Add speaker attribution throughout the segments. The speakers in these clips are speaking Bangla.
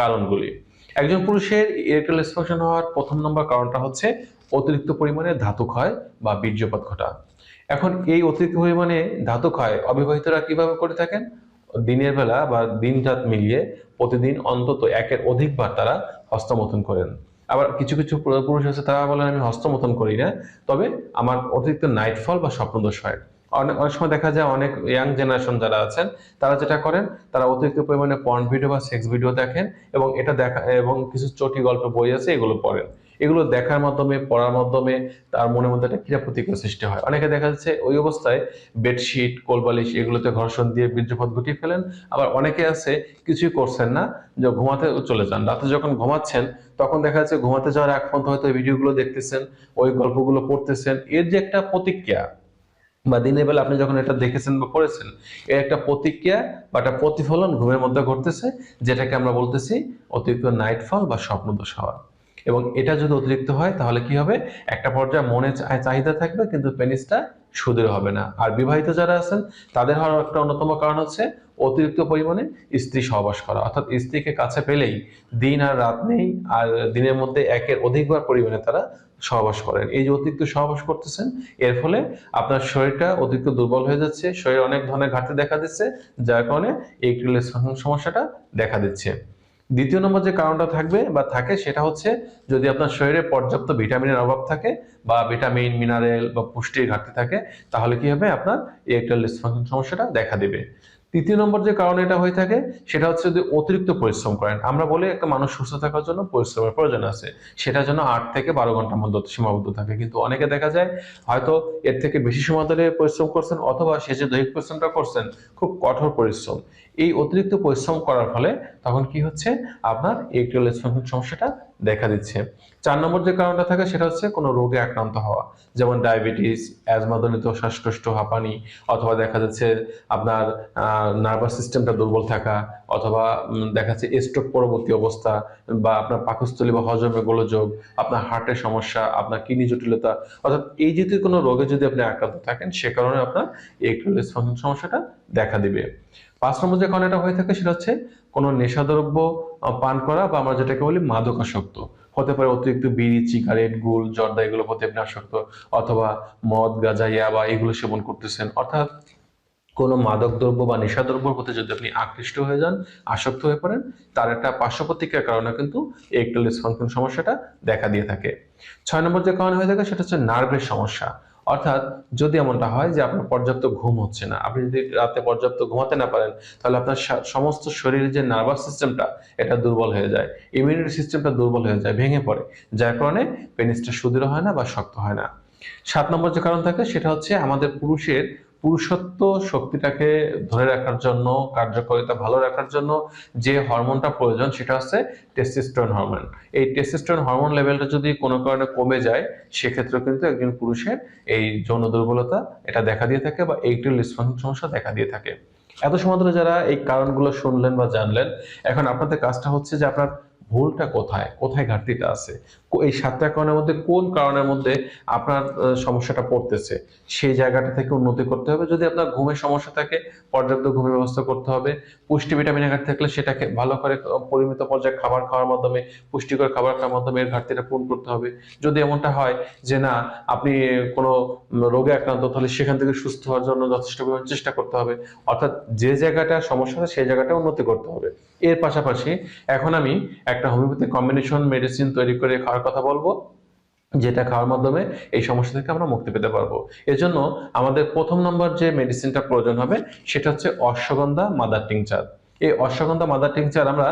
Speaker 1: কারণগুলি। একজন পুরুষের ইরেকটাল ডিসফাংশন হওয়ার প্রথম নম্বর কারণটা হচ্ছে অতিরিক্ত পরিমাণে ধাতু ক্ষয় বা বীর্যপাত ঘটা। এখন এই অতিরিক্ত পরিমাণে ধাতু ক্ষয় অবিবাহিতরা কীভাবে করে থাকেন? দিনের বেলা বা দিন রাত মিলিয়ে প্রতিদিন অন্তত একের অধিকবার তারা হস্তমথন করেন। আবার কিছু কিছু পুরুষ আছে, তারা বলেন, আমি হস্তমথন করি না, তবে আমার অতিরিক্ত নাইটফল বা স্বপ্নদোষ হয়। অনেক সময় দেখা যায় অনেক ইয়াং জেনারেশন যারা আছেন, তারা যেটা করেন, তারা অতিরিক্ত পরিমাণে পর্ন ভিডিও বা সেক্স ভিডিও দেখেন এবং এটা দেখা এবং কিছু চটি গল্প বই আছে, এগুলো পড়েন। এগুলো দেখার মাধ্যমে, পড়ার মাধ্যমে তার মনের মধ্যে একটা ক্রিয়া প্রতিক্রিয়া সৃষ্টি হয়। অনেকে দেখা যাচ্ছে ওই অবস্থায় বেডশিট কোলবালিশ এগুলোতে ঘর্ষণ দিয়ে বীর্যপাত ঘটিয়ে ফেলেন। আবার অনেকে আছে, কিছুই করছেন না, যে ঘুমাতে চলে যান। রাতে যখন ঘুমাচ্ছেন, তখন দেখা যাচ্ছে ঘুমাতে যাওয়ার এক পর্যন্ত হয়তো ভিডিওগুলো দেখতেছেন, ওই গল্পগুলো পড়তেছেন। এর যে একটা প্রতিক্রিয়া বা দিনের বেলা আপনি যখন এটা দেখেছেন বা পড়েছেন, এর একটা প্রতিক্রিয়া বা একটা প্রতিফলন ঘুমের মধ্যে ঘটতেছে, যেটাকে আমরা বলতেছি অতিরিক্ত নাইটফল বা স্বপ্নদোষ হওয়া। এবং এটা যদি অতিরিক্ত হয়, তাহলে কি হবে? একটা পর্যায়ে মনে চাহিদা থাকবে, কিন্তু পেনিসটা সুদৃঢ় হবে না। আর বিবাহিত যারা আছেন, তাদের হওয়ার একটা অন্যতম কারণ হচ্ছে অতিরিক্ত পরিমাণে স্ত্রী সহবাস করা। অর্থাৎ স্ত্রীকে কাছে পেলেই দিন আর রাত নেই, আর দিনের মধ্যে একের অধিকবার পরিমাণে তারা সহবাস করেন। এই যে অতিরিক্ত সহবাস করতেছেন, এর ফলে আপনার শরীরটা অতিরিক্ত দুর্বল হয়ে যাচ্ছে, শরীর অনেক ধরনের ঘাটতি দেখা দিচ্ছে, যার কারণে এই সমস্যাটা দেখা দিচ্ছে। দ্বিতীয় নম্বর যে কারণটা থাকবে বা থাকে সেটা হচ্ছে যদি আপনার শরীরে পর্যাপ্ত ভিটামিনের অভাব থাকে বা ভিটামিন, মিনারেল বা পুষ্টির ঘাটতি থাকে, তাহলে কি হবে? আপনার ইরেকটাইল ডিসফাংশন সমস্যাটা দেখা দিবে। তৃতীয় নম্বর যে কারণ এটা হয়ে থাকে, সেটা হচ্ছে যদি অতিরিক্ত পরিশ্রম করেন, আমরা বলি একটা মানুষ সুস্থ থাকার জন্য পরিশ্রমের প্রয়োজন আছে। সেটা যেন আট থেকে বারো ঘণ্টার মধ্যে সীমাবদ্ধ থাকে। কিন্তু অনেকে দেখা যায়, হয়তো এর থেকে বেশি সময় ধরে পরিশ্রম করছেন অথবা সে যে দৈহিক পরিশ্রমটা করছেন, খুব কঠোর পরিশ্রম। এই অতিরিক্ত পরিশ্রম করার ফলে তখন কি হচ্ছে? আপনার ডিসফাংশন সমস্যাটা দেখা দিচ্ছে। চার নম্বর যে কারণটা থাকে সেটা হচ্ছে কোনো রোগে আক্রান্ত হওয়া। যেমন ডায়াবেটিস অ্যাজমাজনিত শ্বাসকষ্ট, হাঁপানি, অথবা দেখা যাচ্ছে আপনার নার্ভাস সিস্টেমটা দুর্বল থাকা, অথবা দেখা যাচ্ছে স্ট্রোক পরবর্তী অবস্থা, বা আপনার পাকস্থলী বা হজমে গোলযোগ, আপনার হার্টের সমস্যা, আপনার কিডনি জটিলতা, অর্থাৎ এই জাতীয় কোনো রোগে যদি আপনি আক্রান্ত থাকেন, সে কারণে আপনার ডিসফাংশন সমস্যাটা দেখা দিবে। পাঁচ নম্বর যে কারণটা হয়ে থাকে সেটা হচ্ছে কোনো নেশাদ্রব্য পান করা বা আমরা যেটাকে বলি মাদকাসক্ত। হতে পারে অতিরিক্ত বিড়ি সিগারেট গুল, জর্দা এগুলো প্রতি আপনি আসক্ত অথবা মদ, গাঁজা, ইয়াবা এগুলো সেবন করতেছেন। অর্থাৎ কোনো মাদক দ্রব্য বা নেশাদ্রব্যের প্রতি যদি আপনি আকৃষ্ট হয়ে যান, আসক্ত হয়ে পড়েন, তার একটা পার্শ্ব প্রতিক্রিয়ার কারণে কিন্তু ইরেকটাইল ডিসফাংশন সমস্যাটা দেখা দিয়ে থাকে। ছয় নম্বর যে কারণ হয়ে থাকে, সেটা হচ্ছে নার্ভের সমস্যা। অর্থাৎ যদি এমনটা হয় যে আপনার পর্যাপ্ত ঘুম হচ্ছে না, আপনি যদি রাতে পর্যাপ্ত ঘুমাতে না পারেন, তাহলে আপনার সমস্ত শরীরের যে নার্ভাস সিস্টেমটা এটা দুর্বল হয়ে যায়। ইমিউনিটি সিস্টেমটা দুর্বল হয়ে যায়, ভেঙে পড়ে। যার কারণে পেনিসটা সুদৃঢ় হয় না বা শক্ত হয় না। সাত নম্বর যে কারণ থাকে, সেটা হচ্ছে আমাদের পুরুষের পুরুষত্ব শক্তিটাকে ধরে রাখার জন্য, কার্যকারিতা ভালো রাখার জন্য যে হরমোনটা প্রয়োজন সেটা হচ্ছে টেস্টোস্টেরন হরমোন এই টেস্টোস্টেরন হরমোন লেভেলটা যদি কোনো কারণে কমে যায় সেক্ষেত্রে কিন্তু একজন পুরুষের এই যৌন দুর্বলতা এটা দেখা দিয়ে থাকে বা এইটিল ডিসফাংশন সমস্যা দেখা দিয়ে থাকে। এত সময় যারা এই কারণগুলো শুনলেন বা জানলেন, এখন আপনাদের কাজটা হচ্ছে যে আপনার ভুলটা কোথায়? কোথায় ঘাটতিটা আছে? এই সাতটা কারণের মধ্যে কোন কারণের মধ্যে আপনার সমস্যাটা পড়তেছে? সেই জায়গাটা থেকে উন্নতি করতে হবে। যদি আপনার ঘুমের সমস্যা থাকে, পর্যাপ্ত ঘুমের ব্যবস্থা করতে হবে। পুষ্টি ভিটামিনের ঘাটতি থাকলে সেটাকে ভালো করে পরিমিত পর্যায়ে খাবার খাওয়ার মাধ্যমে, পুষ্টিকর খাবার খাওয়ার মাধ্যমে এর ঘাটতিটা পূরণ করতে হবে। যদি এমনটা হয় যে না, আপনি কোনো রোগে আক্রান্ত, তাহলে সেখান থেকে সুস্থ হওয়ার জন্য যথেষ্ট পরিমাণ চেষ্টা করতে হবে। অর্থাৎ যে জায়গাটা সমস্যা সেই জায়গাটা উন্নতি করতে হবে। এর পাশাপাশি এখন আমি একটা হোমিওপ্যাথি কম্বিনেশন মেডিসিন তৈরি করে খাওয়ার কথা বলব, যেটা খাওয়ার মাধ্যমে এই সমস্যা থেকে আমরা মুক্তি পেতে পারব। এজন্য আমাদের প্রথম নম্বর যে মেডিসিনটা প্রয়োজন হবে, সেটা হচ্ছে অশ্বগন্ধা মাদার টিংচার এই অশ্বগন্ধা মাদার টিংচার আমরা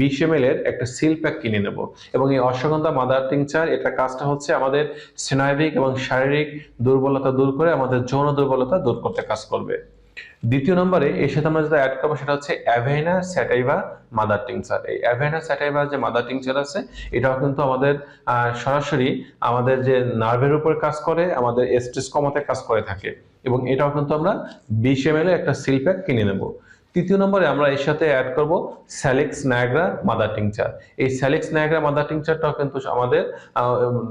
Speaker 1: বিশ এম এর একটা সিল প্যাক কিনে নেব এবং এই অশ্বগন্ধা মাদার টিংচার এটা কাজটা হচ্ছে আমাদের স্নায়বিক এবং শারীরিক দুর্বলতা দূর করে আমাদের যৌন দুর্বলতা দূর করতে কাজ করবে। দ্বিতীয় নম্বরে এর সাথে আমরা যেটা অ্যাড করব সেটা হচ্ছে অ্যাভেনা স্যাটাইভা মাদার টিংচার এই অ্যাভেনা স্যাটাইভা যে মাদার টিংচার আছে, এটাও কিন্তু আমাদের সরাসরি আমাদের যে নার্ভের উপর কাজ করে, আমাদের স্ট্রেস কমাতে কাজ করে থাকে। এবং এটাও কিন্তু আমরা বিশ এম একটা সিল প্যাক কিনে নেব। তৃতীয় নম্বরে আমরা এর সাথে অ্যাড করব স্যালেক্স নায়াগ্রা মাদার টিংচার এই স্যালেক্স নায়াগ্রা মাদার টিংচারটাও কিন্তু আমাদের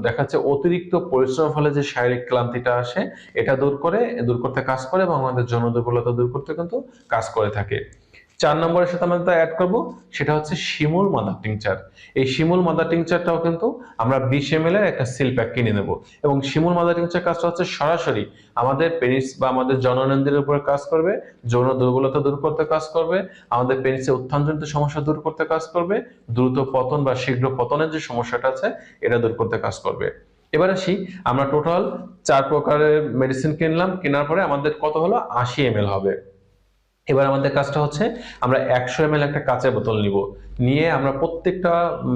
Speaker 1: দেখাচ্ছে অতিরিক্ত পরিশ্রমের ফলে যে শারীরিক ক্লান্তিটা আসে, এটা দূর করে, দূর করতে কাজ করে এবং আমাদের যৌন দুর্বলতা দূর করতে কিন্তু কাজ করে থাকে। চার নম্বরের সাথে আমরা অ্যাড করব, সেটা হচ্ছে শিমুল মাদার টিংচার এই শিমুল মাদার টিংচারটাও কিন্তু আমরা বিশ এম এর একটা সিল প্যাক কিনে নেব। এবং শিমুল মাদার টিংচার কাজটা হচ্ছে সরাসরি আমাদের পেনিস বা আমাদের জননেন্দ্রের উপরে কাজ করবে, যৌন দুর্বলতা দূর করতে কাজ করবে, আমাদের পেনিসে উত্থানজনিত সমস্যা দূর করতে কাজ করবে, দ্রুত পতন বা শীঘ্র পতনের যে সমস্যাটা আছে, এটা দূর করতে কাজ করবে। এবার আসি, আমরা টোটাল চার প্রকারের মেডিসিন কিনলাম, কেনার পরে আমাদের কত হলো? আশি এম হবে। এবার আমাদের কাজটা হচ্ছে আমরা একশো এম একটা কাঁচের বোতল নিব। নিয়ে আমরা প্রত্যেকটা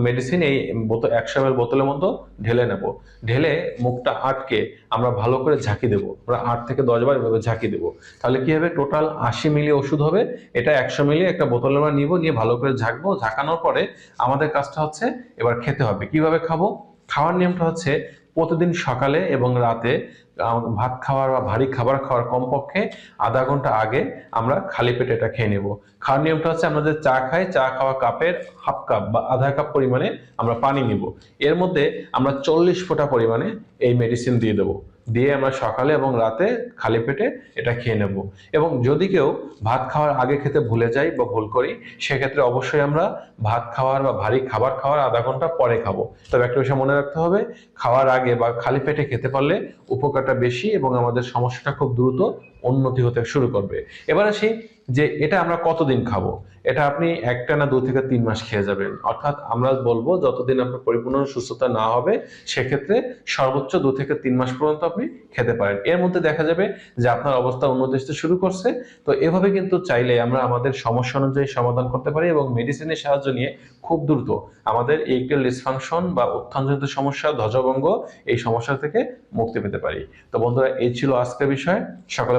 Speaker 1: মেডিসিন এই বোতল একশো এম বোতলের মতো ঢেলে নেব। ঢেলে মুখটা আটকে আমরা ভালো করে ঝাঁকি দেবো। আমরা আট থেকে দশ বার এভাবে ঝাঁকি দেবো। তাহলে কি হবে? টোটাল আশি মিলি ওষুধ হবে। এটা একশো মিলি একটা বোতলে আমরা নিব, নিয়ে ভালো করে ঝাঁকবো। ঝাঁকানোর পরে আমাদের কাজটা হচ্ছে এবার খেতে হবে। কীভাবে খাব? খাওয়ার নিয়মটা হচ্ছে প্রতিদিন সকালে এবং রাতে ভাত খাওয়ার বা ভারী খাবার খাওয়ার কমপক্ষে আধা ঘণ্টা আগে আমরা খালি পেটে এটা খেয়ে নেব। খাওয়ার নিয়মটা হচ্ছে আমরা যে চা খাই, চা খাওয়া কাপের হাফ কাপ বা আধা কাপ পরিমাণে আমরা পানি নিব। এর মধ্যে আমরা চল্লিশ ফোঁটা পরিমাণে এই মেডিসিন দিয়ে দেবো। দিয়ে আমরা সকালে এবং রাতে খালি পেটে এটা খেয়ে নেব। এবং যদি কেউ ভাত খাওয়ার আগে খেতে ভুলে যাই বা ভুল করি, সেক্ষেত্রে অবশ্যই আমরা ভাত খাওয়ার বা ভারী খাবার খাওয়ার আধা ঘণ্টা পরে খাব। তবে একটা বিষয় মনে রাখতে হবে, খাওয়ার আগে বা খালি পেটে খেতে পারলে উপকারটা বেশি এবং আমাদের সমস্যাটা খুব দ্রুত উন্নতি হতে শুরু করবে। এবার আসি যে এটা আমরা কতদিন খাব? এটা আপনি একটা না দু থেকে তিন মাস খেয়ে যাবেন। অর্থাৎ আমরা বলব যতদিন আপনার পরিপূর্ণ সুস্থতা না হবে, সেক্ষেত্রে সর্বোচ্চ দু থেকে তিন মাস পর্যন্ত আপনি খেতে পারেন। এর মধ্যে দেখা যাবে যে আপনার অবস্থা উন্নতি আসতে শুরু করছে। তো এভাবে কিন্তু চাইলে আমরা আমাদের সমস্যা অনুযায়ী সমাধান করতে পারি এবং মেডিসিনের সাহায্য নিয়ে খুব দ্রুত আমাদের এইকেল ডিসফাংশন বা উত্থানজনিত সমস্যা, ধ্বজভঙ্গ এই সমস্যা থেকে মুক্তি পেতে পারি। তো বন্ধুরা, এই ছিল আজকের বিষয়। সকলে